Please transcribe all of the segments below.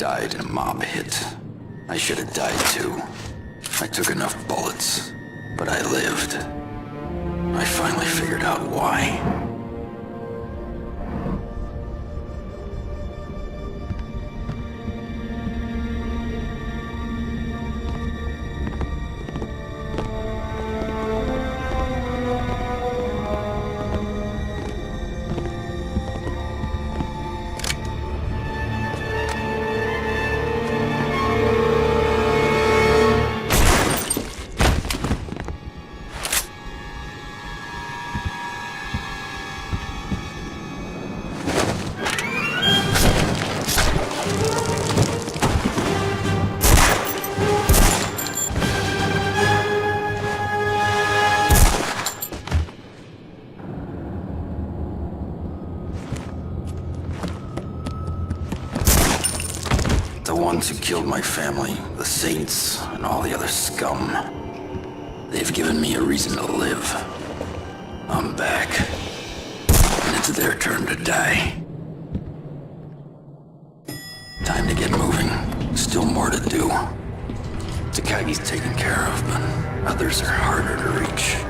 died in a mob hit. I should have died too. I took enough bullets, but I lived. I finally figured out why. The ones who killed my family, the saints, and all the other scum. They've given me a reason to live. I'm back. And it's their turn to die. Time to get moving. Still more to do. Takagi's taken care of, but others are harder to reach.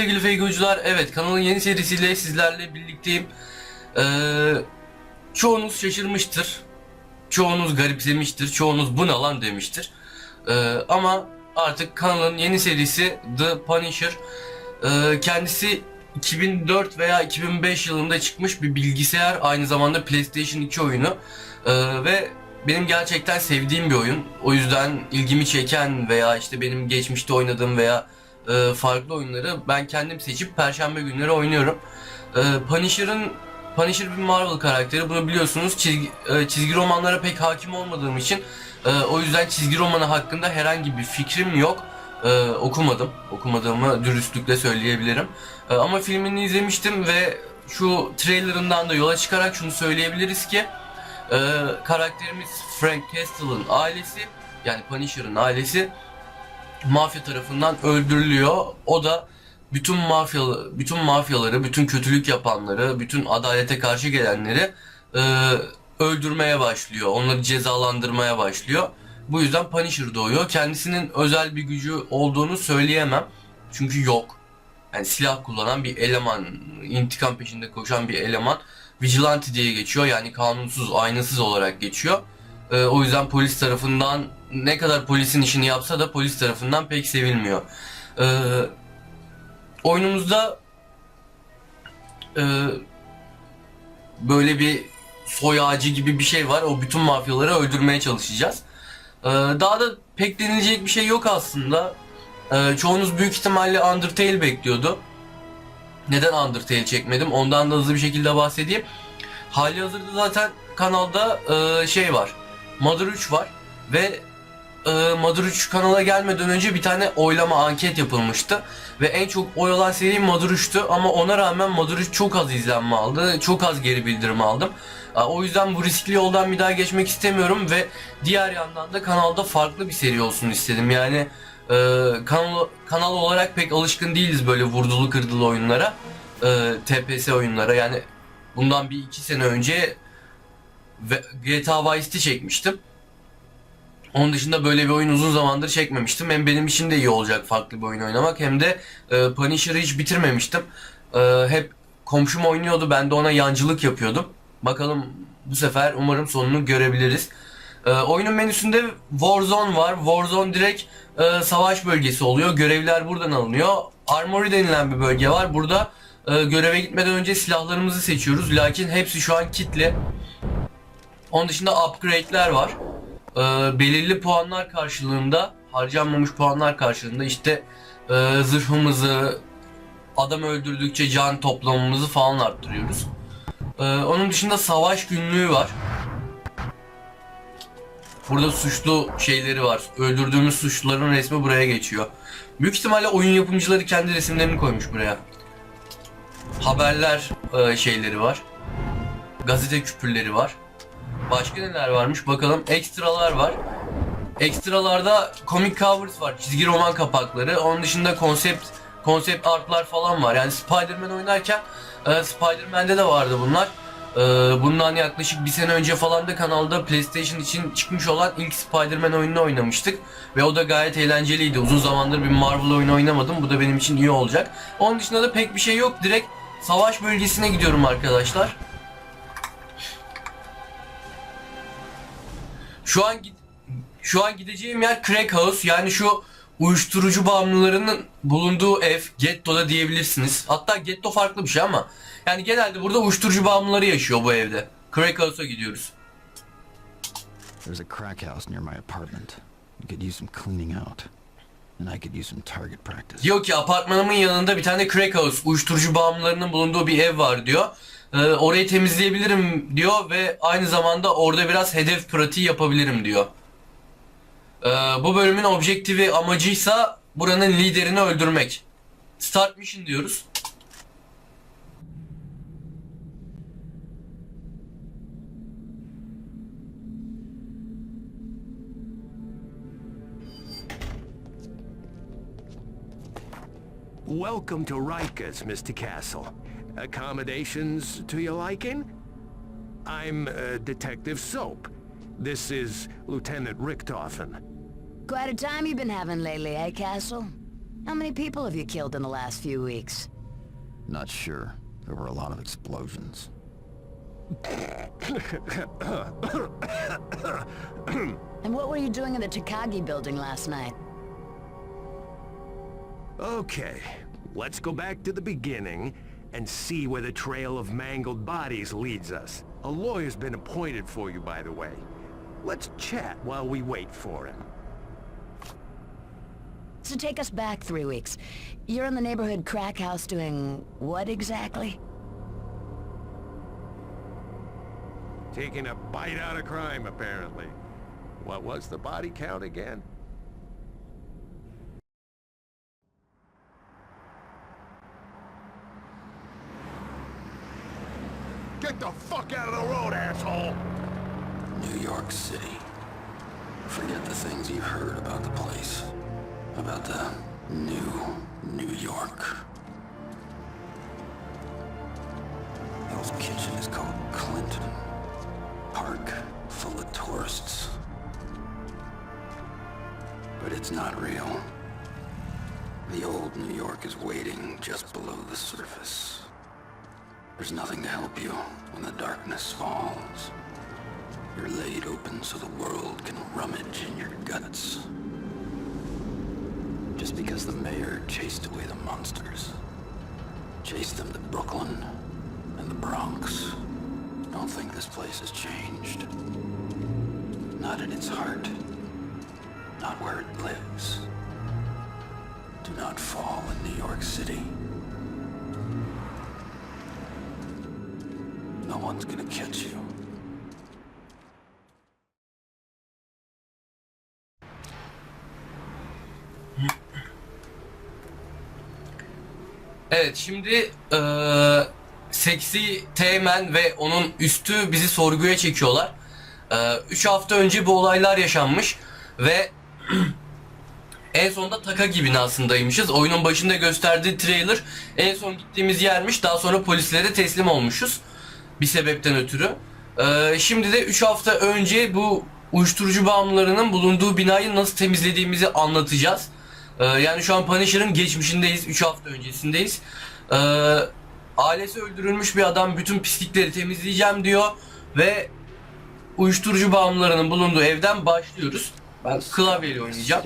Sevgili fake oyuncular. Evet kanalın yeni serisiyle sizlerle birlikteyim. Ee, çoğunuz şaşırmıştır. Çoğunuz garipsemiştir. Çoğunuz bu ne lan demiştir. Ee, ama artık kanalın yeni serisi The Punisher. Ee, kendisi 2004 veya 2005 yılında çıkmış bir bilgisayar aynı zamanda PlayStation 2 oyunu Ee, ve benim gerçekten sevdiğim bir oyun. O yüzden ilgimi çeken veya işte benim geçmişte oynadığım veya e, farklı oyunları ben kendim seçip perşembe günleri oynuyorum. E, Punisher'ın Punisher bir Marvel karakteri bunu biliyorsunuz. Çizgi, e, çizgi romanlara pek hakim olmadığım için e, o yüzden çizgi romanı hakkında herhangi bir fikrim yok. E, okumadım. Okumadığımı dürüstlükle söyleyebilirim. E, ama filmini izlemiştim ve şu trailerından da yola çıkarak şunu söyleyebiliriz ki e, karakterimiz Frank Castle'ın ailesi yani Punisher'ın ailesi mafya tarafından öldürülüyor. O da bütün mafya bütün mafyaları, bütün kötülük yapanları, bütün adalete karşı gelenleri e, öldürmeye başlıyor. Onları cezalandırmaya başlıyor. Bu yüzden Punisher doğuyor. Kendisinin özel bir gücü olduğunu söyleyemem. Çünkü yok. Yani silah kullanan bir eleman, intikam peşinde koşan bir eleman. Vigilante diye geçiyor. Yani kanunsuz, aynasız olarak geçiyor. Ee, o yüzden polis tarafından ne kadar polisin işini yapsa da polis tarafından pek sevilmiyor. Ee, oyunumuzda e, böyle bir soy ağacı gibi bir şey var. O bütün mafyaları öldürmeye çalışacağız. Ee, daha da pek denilecek bir şey yok aslında. Ee, çoğunuz büyük ihtimalle Undertale bekliyordu. Neden Undertale çekmedim? Ondan da hızlı bir şekilde bahsedeyim. Hali hazırda zaten kanalda e, şey var. Mother 3 var ve e, Mother 3 kanala gelmeden önce bir tane oylama anket yapılmıştı ve en çok oy alan seri 3'tü ama ona rağmen 3 çok az izlenme aldı, çok az geri bildirim aldım. E, O yüzden bu riskli yoldan bir daha geçmek istemiyorum ve diğer yandan da kanalda farklı bir seri olsun istedim. Yani e, kanal kanal olarak pek alışkın değiliz böyle vurdulu kırdılı oyunlara, e, TPS oyunlara. Yani bundan bir iki sene önce GTA Vice City çekmiştim. Onun dışında böyle bir oyun uzun zamandır çekmemiştim. Hem benim için de iyi olacak farklı bir oyun oynamak hem de e, Punisher'ı hiç bitirmemiştim. E, hep komşum oynuyordu ben de ona yancılık yapıyordum. Bakalım bu sefer umarım sonunu görebiliriz. E, oyunun menüsünde Warzone var. Warzone direkt e, savaş bölgesi oluyor. Görevler buradan alınıyor. Armory denilen bir bölge var. Burada e, göreve gitmeden önce silahlarımızı seçiyoruz. Lakin hepsi şu an kitli. Onun dışında upgrade'ler var. Ee, belirli puanlar karşılığında, harcanmamış puanlar karşılığında işte e, zırhımızı, adam öldürdükçe can toplamamızı falan arttırıyoruz. Ee, onun dışında savaş günlüğü var. Burada suçlu şeyleri var. Öldürdüğümüz suçluların resmi buraya geçiyor. Büyük ihtimalle oyun yapımcıları kendi resimlerini koymuş buraya. haberler e, şeyleri var. Gazete küpürleri var. Başka neler varmış bakalım. Ekstralar var. Ekstralarda comic covers var. Çizgi roman kapakları. Onun dışında konsept konsept artlar falan var. Yani Spider-Man oynarken e, Spider-Man'de de vardı bunlar. E, bundan yaklaşık bir sene önce falan da kanalda PlayStation için çıkmış olan ilk Spider-Man oyununu oynamıştık. Ve o da gayet eğlenceliydi. Uzun zamandır bir Marvel oyunu oynamadım. Bu da benim için iyi olacak. Onun dışında da pek bir şey yok. Direkt savaş bölgesine gidiyorum arkadaşlar. Şu an şu an gideceğim yer Crack House yani şu uyuşturucu bağımlılarının bulunduğu ev Getto'da diyebilirsiniz. Hatta Getto farklı bir şey ama yani genelde burada uyuşturucu bağımlıları yaşıyor bu evde. Crack House'a gidiyoruz. There's a crack house near my apartment. You could use some cleaning out. And I could use some target practice. Diyor ki apartmanımın yanında bir tane Crack House uyuşturucu bağımlılarının bulunduğu bir ev var diyor. Ee, orayı temizleyebilirim diyor ve aynı zamanda orada biraz hedef pratiği yapabilirim diyor. Ee, bu bölümün objektifi amacıysa buranın liderini öldürmek. Start mission diyoruz. Welcome to Rikers, Mr. Castle. Accommodations to your liking? I'm uh, Detective Soap. This is Lieutenant Richtofen. Quite a time you've been having lately, eh, Castle? How many people have you killed in the last few weeks? Not sure. There were a lot of explosions. And what were you doing in the Takagi building last night? Okay, let's go back to the beginning and see where the trail of mangled bodies leads us. A lawyer's been appointed for you, by the way. Let's chat while we wait for him. So take us back three weeks. You're in the neighborhood crack house doing what exactly? Taking a bite out of crime, apparently. What was the body count again? Get the fuck out of the road, asshole! New York City. Forget the things you've heard about the place. About the new New York. Hell's Kitchen is called Clinton. Park full of tourists. But it's not real. The old New York is waiting just below the surface. There's nothing to help you when the darkness falls. You're laid open so the world can rummage in your guts. Just because the mayor chased away the monsters. Chased them to Brooklyn and the Bronx. Don't think this place has changed. Not in its heart. Not where it lives. Do not fall in New York City. No one's gonna catch you. Evet şimdi eee Seksi Teğmen ve onun üstü bizi sorguya çekiyorlar. 3 hafta önce bu olaylar yaşanmış ve en sonunda Takagi binasındaymışız. Oyunun başında gösterdiği trailer en son gittiğimiz yermiş. Daha sonra polislere teslim olmuşuz. Bir sebepten ötürü. Eee, şimdi de 3 hafta önce bu uyuşturucu bağımlılarının bulunduğu binayı nasıl temizlediğimizi anlatacağız. Eee, yani şu an Punisher'ın geçmişindeyiz. 3 hafta öncesindeyiz. Eee ailesi öldürülmüş bir adam bütün pislikleri temizleyeceğim diyor ve uyuşturucu bağımlılarının bulunduğu evden başlıyoruz. Ben klavyeyle oynayacağım.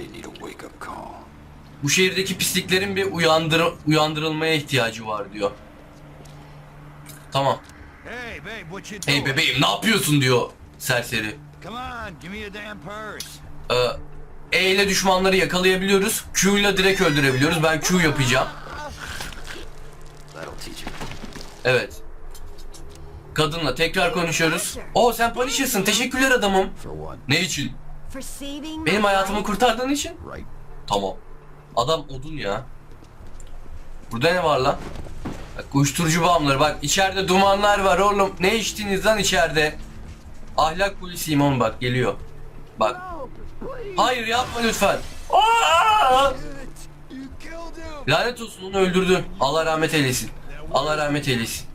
Bu şehirdeki pisliklerin bir uyandır uyandırılmaya ihtiyacı var diyor. Tamam. Hey, bebeğim ne yapıyorsun diyor serseri. Ee, E ile düşmanları yakalayabiliyoruz. Q ile direkt öldürebiliyoruz. Ben Q yapacağım. Evet. Kadınla tekrar konuşuyoruz. Oo sen Punisher'sın. Teşekkürler adamım. Ne için? Benim hayatımı kurtardığın için. Tamam. Adam odun ya. Burada ne var lan? Bak uyuşturucu bağımlıları bak içeride dumanlar var oğlum. Ne içtiniz lan içeride? Ahlak polisiyim oğlum bak geliyor. Bak. Hayır yapma lütfen. Lanet olsun onu öldürdün. Allah rahmet eylesin. Allah rahmet eylesin.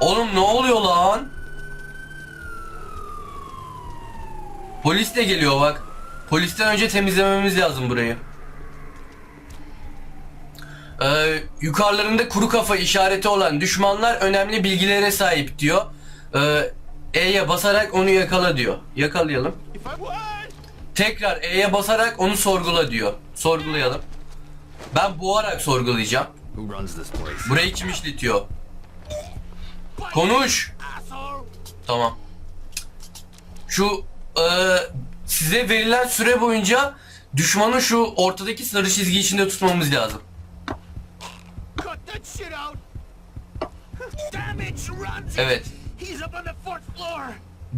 Oğlum ne oluyor lan? Polis de geliyor bak. Polisten önce temizlememiz lazım burayı. Ee, yukarılarında kuru kafa işareti olan düşmanlar önemli bilgilere sahip diyor. Ee, E'ye basarak onu yakala diyor. Yakalayalım. Tekrar E'ye basarak onu sorgula diyor. Sorgulayalım. Ben boğarak sorgulayacağım. Burayı kim işletiyor? Konuş. Tamam. Şu e, size verilen süre boyunca düşmanı şu ortadaki sarı çizgi içinde tutmamız lazım. Cut that shit out. Damage runs. Evet. He's up on the fourth floor.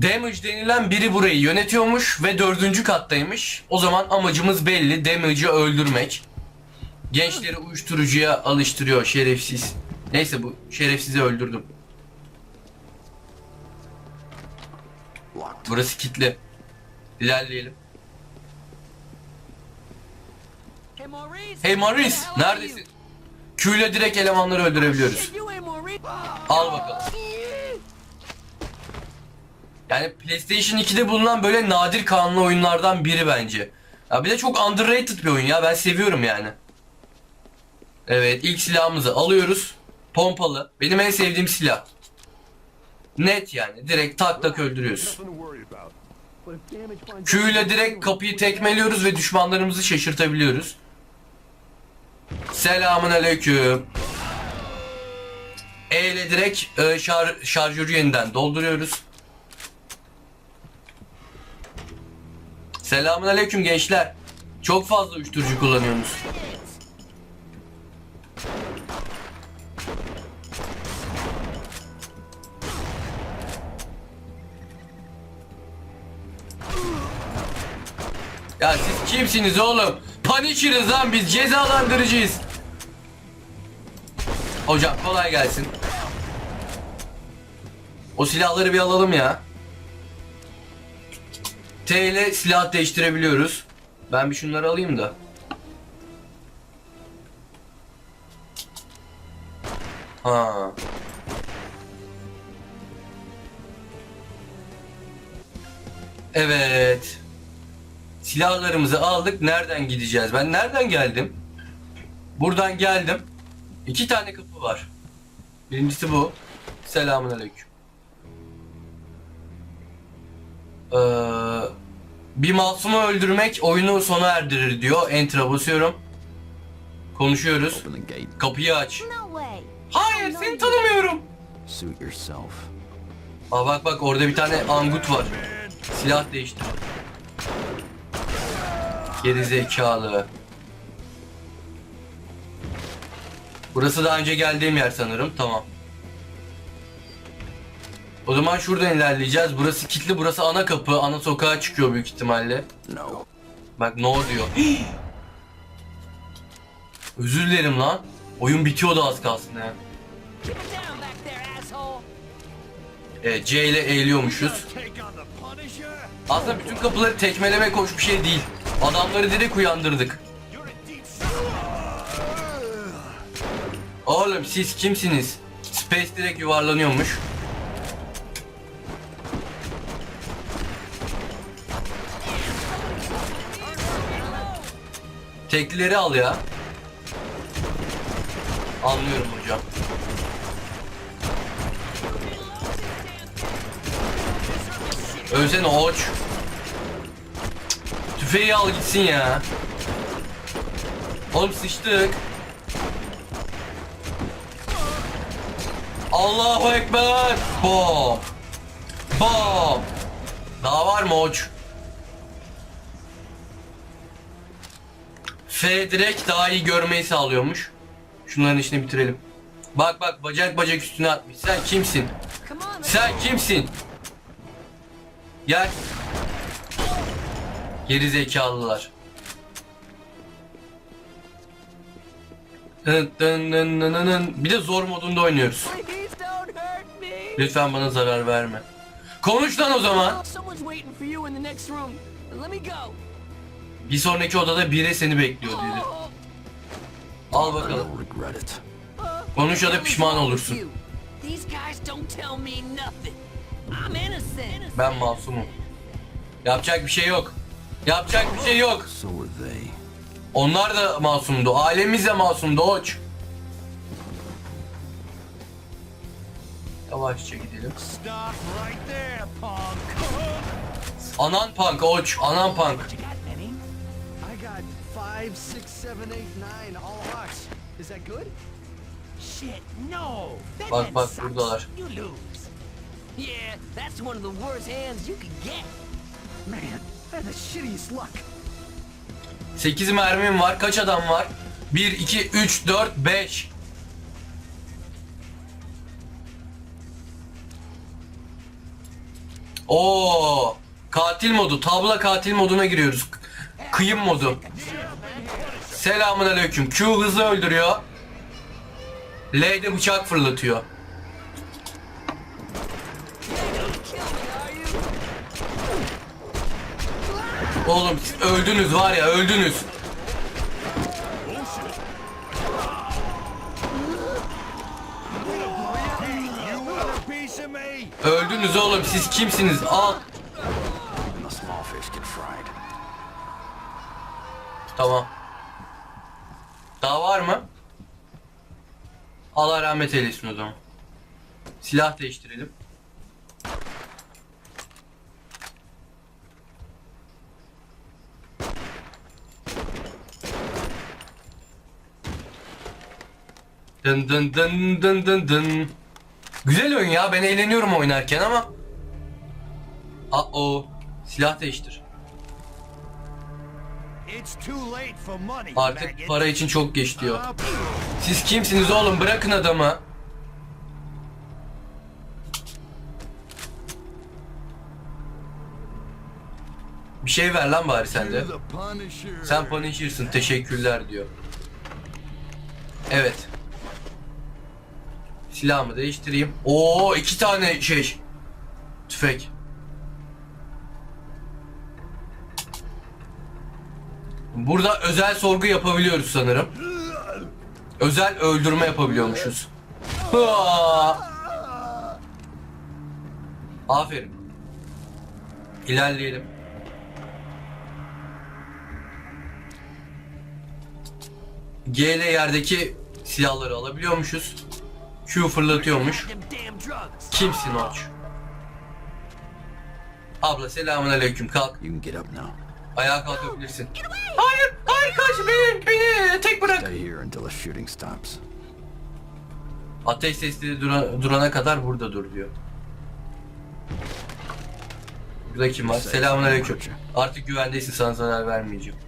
Damage denilen biri burayı yönetiyormuş ve dördüncü kattaymış. O zaman amacımız belli. Damage'ı öldürmek. Gençleri uyuşturucuya alıştırıyor şerefsiz. Neyse bu şerefsizi öldürdüm. Burası kilitli. İlerleyelim. Hey Maurice, neredesin? Q ile direkt elemanları öldürebiliyoruz. Al bakalım. Yani PlayStation 2'de bulunan böyle nadir kanlı oyunlardan biri bence. Ya bir de çok underrated bir oyun ya. Ben seviyorum yani. Evet, ilk silahımızı alıyoruz. Pompalı. Benim en sevdiğim silah. Net yani. Direkt tak tak öldürüyoruz. Q ile direkt kapıyı tekmeliyoruz ve düşmanlarımızı şaşırtabiliyoruz. Selamun aleyküm. E ile direkt e, şar şarjörü yeniden dolduruyoruz. Selamun aleyküm gençler. Çok fazla uyuşturucu kullanıyorsunuz. Ya siz kimsiniz oğlum? Punisher'ız lan biz cezalandırıcıyız. Hocam kolay gelsin. O silahları bir alalım ya. T ile silah değiştirebiliyoruz. Ben bir şunları alayım da. Ha. Evet. Silahlarımızı aldık. Nereden gideceğiz? Ben nereden geldim? Buradan geldim. İki tane kapı var. Birincisi bu. Selamun aleyküm. Ee, bir masumu öldürmek oyunu sona erdirir diyor. Enter'a basıyorum. Konuşuyoruz. Kapıyı aç. Hayır seni tanımıyorum. Aa bak bak orada bir tane angut var. Silah değiştir. Geri zekalı. Burası daha önce geldiğim yer sanırım. Tamam. O zaman şuradan ilerleyeceğiz. Burası kilitli. Burası ana kapı. Ana sokağa çıkıyor büyük ihtimalle. No. Bak no diyor. Özür dilerim lan. Oyun bitiyordu az kalsın ya. Evet C ile eğiliyormuşuz. Aslında bütün kapıları tekmelemek hoş bir şey değil. Adamları direkt uyandırdık. Oğlum siz kimsiniz? Space direkt yuvarlanıyormuş. Teklileri al ya. Anlıyorum hocam. Ölsene oç. Tüfeği al gitsin ya. Oğlum sıçtık. Allahu Ekber. Bom. Bom. Daha var mı oç? F direkt daha iyi görmeyi sağlıyormuş. Şunların işini bitirelim. Bak bak bacak bacak üstüne atmış. Sen kimsin? Sen kimsin? Gel. Geri zekalılar. Bir de zor modunda oynuyoruz. Lütfen bana zarar verme. Konuş lan o zaman. Bir sonraki odada biri seni bekliyor dedi. Oh, Al bakalım. Konuş ya da pişman olursun. Ben masumum. Yapacak bir şey yok. Yapacak bir şey yok. Onlar da masumdu. Ailemiz de masumdu Oç. Yavaşça gidelim. Anan punk Oç. Anan punk. Bak, bak, buradalar. Yeah, that's one of the worst hands you could get. Man, I had the shittiest luck. 8 mermim var. Kaç adam var? 1, 2, 3, 4, 5. Oo, katil modu. Tabla katil moduna giriyoruz. Kıyım modu. Selamun aleyküm. Q hızlı öldürüyor. L de bıçak fırlatıyor. Oğlum öldünüz var ya öldünüz. Öldünüz oğlum siz kimsiniz? Al. Tamam. Daha var mı? Allah rahmet eylesin o zaman. Silah değiştirelim. Dın dın dın dın dın dın. Güzel oyun ya ben eğleniyorum oynarken ama. Aa o silah değiştir. Artık para için çok geç diyor. Up. Siz kimsiniz oğlum? Bırakın adamı. Bir şey ver lan bari sen de. Sen Punisher'sın teşekkürler diyor. Evet. Silahımı değiştireyim. Oo iki tane şey. Tüfek. Burada özel sorgu yapabiliyoruz sanırım. Özel öldürme yapabiliyormuşuz. Aferin. İlerleyelim. G ile yerdeki silahları alabiliyormuşuz. Q fırlatıyormuş. Kimsin Oç? Abla selamun aleyküm kalk. Ayağa kalkabilirsin. Hayır, hayır kaç beni, beni tek bırak. Ateş sesleri dura- durana kadar burada dur diyor. Burada kim var? Selamun aleyküm. Artık güvendeysin sana zarar vermeyeceğim.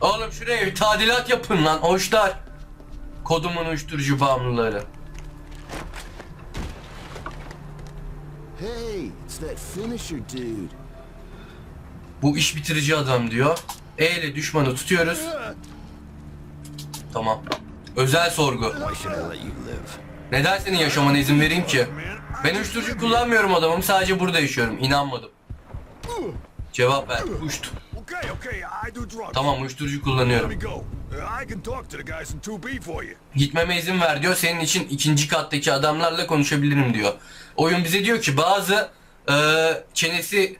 Oğlum şuraya bir tadilat yapın lan hoşlar. Kodumun uyuşturucu bağımlıları. Hey, it's that finisher dude. Bu iş bitirici adam diyor. E ile düşmanı tutuyoruz. Tamam. Özel sorgu. Neden senin yaşamana izin vereyim ki? Ben uyuşturucu kullanmıyorum adamım. Sadece burada yaşıyorum. İnanmadım. Cevap ver. Puşt. Tamam uyuşturucu kullanıyorum. Uh, I can talk to the guys in 2B for you. Gitmeme izin ver diyor. Senin için ikinci kattaki adamlarla konuşabilirim diyor. Oyun bize diyor ki bazı e, çenesi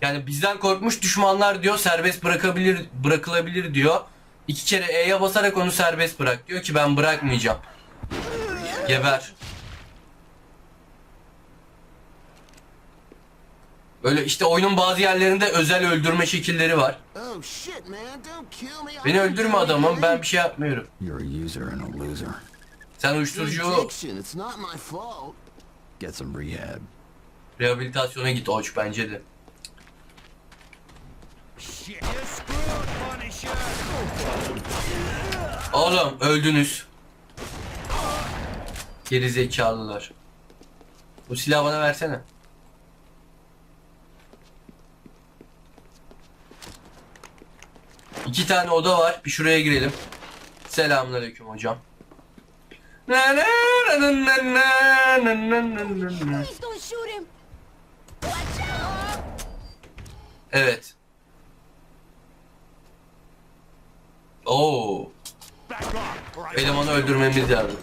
yani bizden korkmuş düşmanlar diyor serbest bırakabilir bırakılabilir diyor. İki kere E'ye basarak onu serbest bırak diyor ki ben bırakmayacağım. Geber. Böyle işte oyunun bazı yerlerinde özel öldürme şekilleri var. Oh Beni öldürme adamım ben bir şey yapmıyorum. Sen uyuşturucu rehabilitasyona git Oç bence de. Oğlum öldünüz. Geri zekalılar. Bu silahı bana versene. İki tane oda var. Bir şuraya girelim. Selamünaleyküm hocam. Evet. Oo. Elemanı öldürmemiz lazım.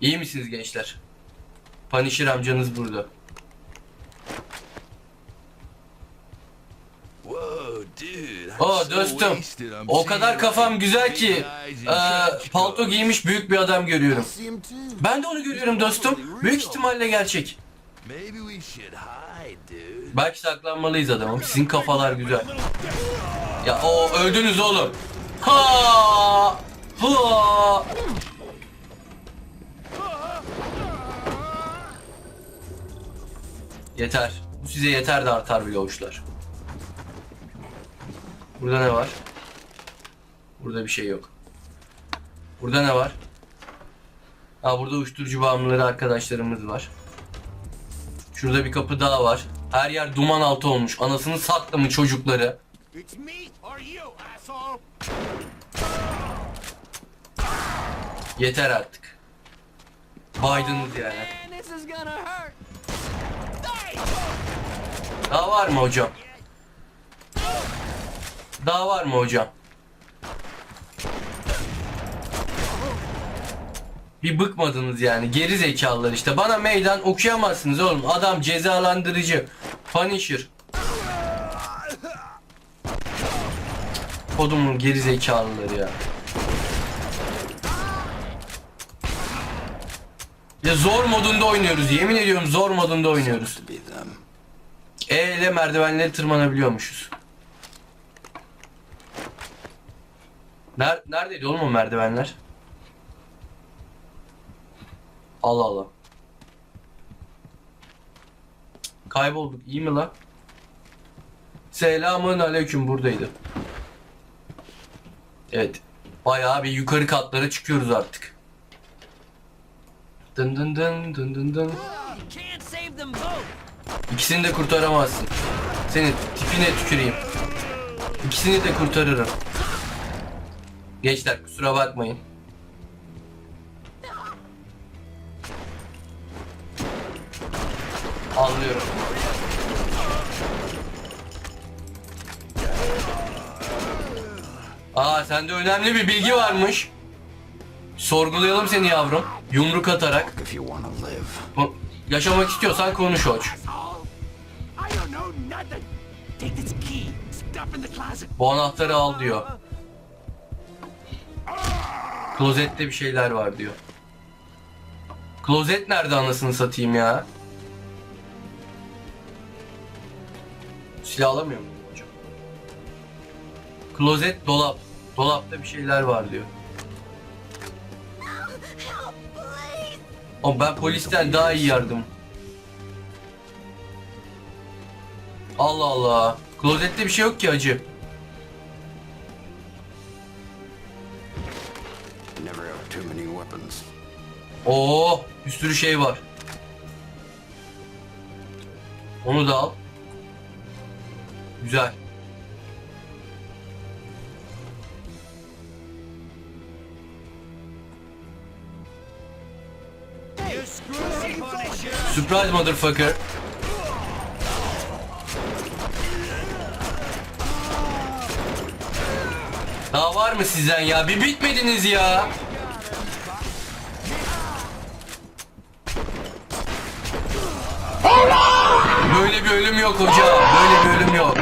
İyi misiniz gençler? Panişir amcanız burada. Oo dostum. O kadar kafam güzel ki e, palto giymiş büyük bir adam görüyorum. Ben de onu görüyorum dostum. Büyük ihtimalle gerçek. Belki saklanmalıyız adamım. Sizin kafalar güzel. Ya o öldünüz oğlum. Ha! Ha! Yeter. Bu size yeter de artar bile hoşlar. Burada ne var? Burada bir şey yok. Burada ne var? Ha burada uyuşturucu bağımlıları arkadaşlarımız var. Şurada bir kapı daha var. Her yer duman altı olmuş. Anasını sattı mı çocukları? Yeter artık. Baydınız yani. Daha var mı hocam? Daha var mı hocam? Bir bıkmadınız yani. Geri zekalılar işte. Bana meydan okuyamazsınız oğlum. Adam cezalandırıcı. Punisher. Kodumun geri zekalıları ya. Ya zor modunda oynuyoruz. Yemin ediyorum zor modunda oynuyoruz. Them. E ile merdivenleri tırmanabiliyormuşuz. Ner neredeydi oğlum o merdivenler? Allah Allah. Kaybolduk. iyi mi lan? Selamın aleyküm buradaydı. Evet. Bayağı bir yukarı katlara çıkıyoruz artık. Dın dın dın dın dın dın. İkisini de kurtaramazsın. Senin tipine tüküreyim. İkisini de kurtarırım. Gençler kusura bakmayın. Anlıyorum. Aa sende önemli bir bilgi varmış. Sorgulayalım seni yavrum. Yumruk atarak. Yaşamak istiyorsan konuş hoç. Bu anahtarı al diyor. Klozette bir şeyler var diyor. Klozet nerede anasını satayım ya? Silah alamıyor muyum hocam? Klozet dolap. Dolapta bir şeyler var diyor. Ama ben polisten daha iyi yardım. Allah Allah. Klozette bir şey yok ki acı. Oo, bir sürü şey var. Onu da al. Güzel. Surprise motherfucker. Daha var mı sizden ya? Bir bitmediniz ya. Böyle bir ölüm yok hocam. Böyle bir ölüm yok.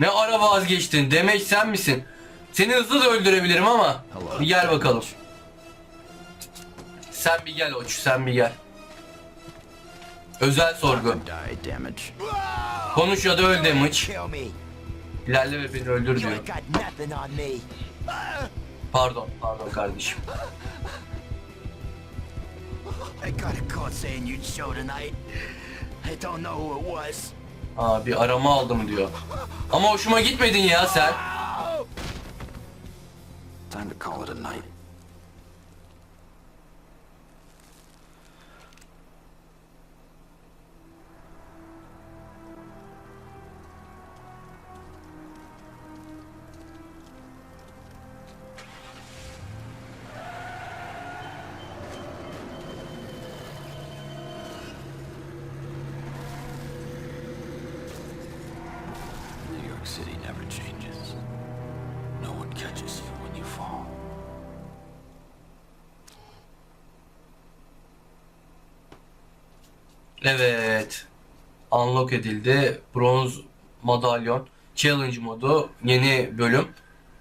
Ne ara vazgeçtin? Demek sen misin? Seni hızlı da öldürebilirim ama. Bir gel bakalım. Sen bir gel Oç, sen bir gel. Özel sorgu. Konuş ya da öl damage. İlerle ve beni öldür diyor. Pardon, pardon kardeşim. I got a call saying you'd show tonight. I don't know who it was. Aa bir arama aldım diyor. Ama hoşuma gitmedin ya sen. Time to call it a night. Evet. Unlock edildi. Bronz madalyon. Challenge modu. Yeni bölüm.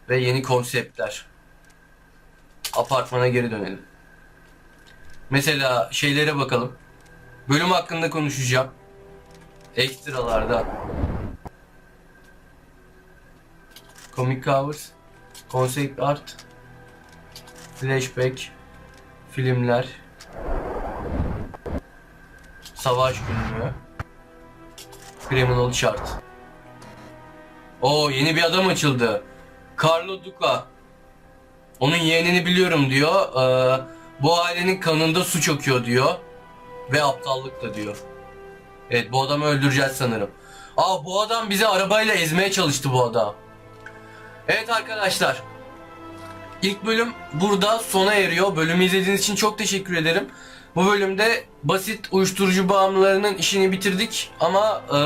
Ve yeni konseptler. Apartmana geri dönelim. Mesela şeylere bakalım. Bölüm hakkında konuşacağım. Ekstralarda. Comic covers. Concept art. Flashback. Filmler. Savaş günlüğü. Criminal Chart. Oo yeni bir adam açıldı. Carlo Duca. Onun yeğenini biliyorum diyor. Ee, bu ailenin kanında suç akıyor diyor. Ve aptallık da diyor. Evet bu adamı öldüreceğiz sanırım. Aa bu adam bizi arabayla ezmeye çalıştı bu adam. Evet arkadaşlar. İlk bölüm burada sona eriyor. Bölümü izlediğiniz için çok teşekkür ederim. Bu bölümde basit uyuşturucu bağımlılarının işini bitirdik ama e,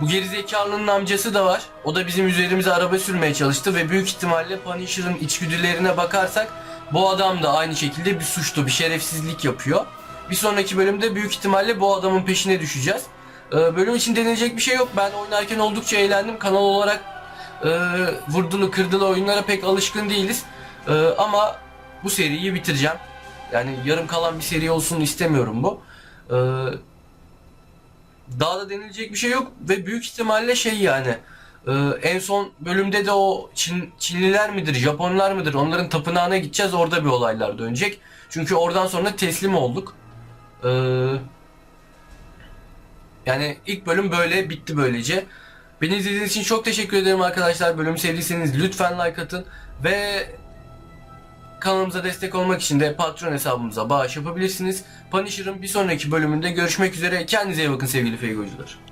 bu gerizekalının amcası da var. O da bizim üzerimize araba sürmeye çalıştı ve büyük ihtimalle Punisher'ın içgüdülerine bakarsak bu adam da aynı şekilde bir suçlu, bir şerefsizlik yapıyor. Bir sonraki bölümde büyük ihtimalle bu adamın peşine düşeceğiz. E, bölüm için denilecek bir şey yok. Ben oynarken oldukça eğlendim. Kanal olarak e, vurdulu kırdılı oyunlara pek alışkın değiliz. E, ama bu seriyi bitireceğim. Yani yarım kalan bir seri olsun istemiyorum bu. E, daha da denilecek bir şey yok ve büyük ihtimalle şey yani e, en son bölümde de o Çin, Çinliler midir, Japonlar mıdır onların tapınağına gideceğiz orada bir olaylar dönecek. Çünkü oradan sonra teslim olduk. E, yani ilk bölüm böyle bitti böylece. Beni izlediğiniz için çok teşekkür ederim arkadaşlar. Bölümü sevdiyseniz lütfen like atın ve kanalımıza destek olmak için de Patreon hesabımıza bağış yapabilirsiniz. Punisher'ın bir sonraki bölümünde görüşmek üzere. Kendinize iyi bakın sevgili Feygocular.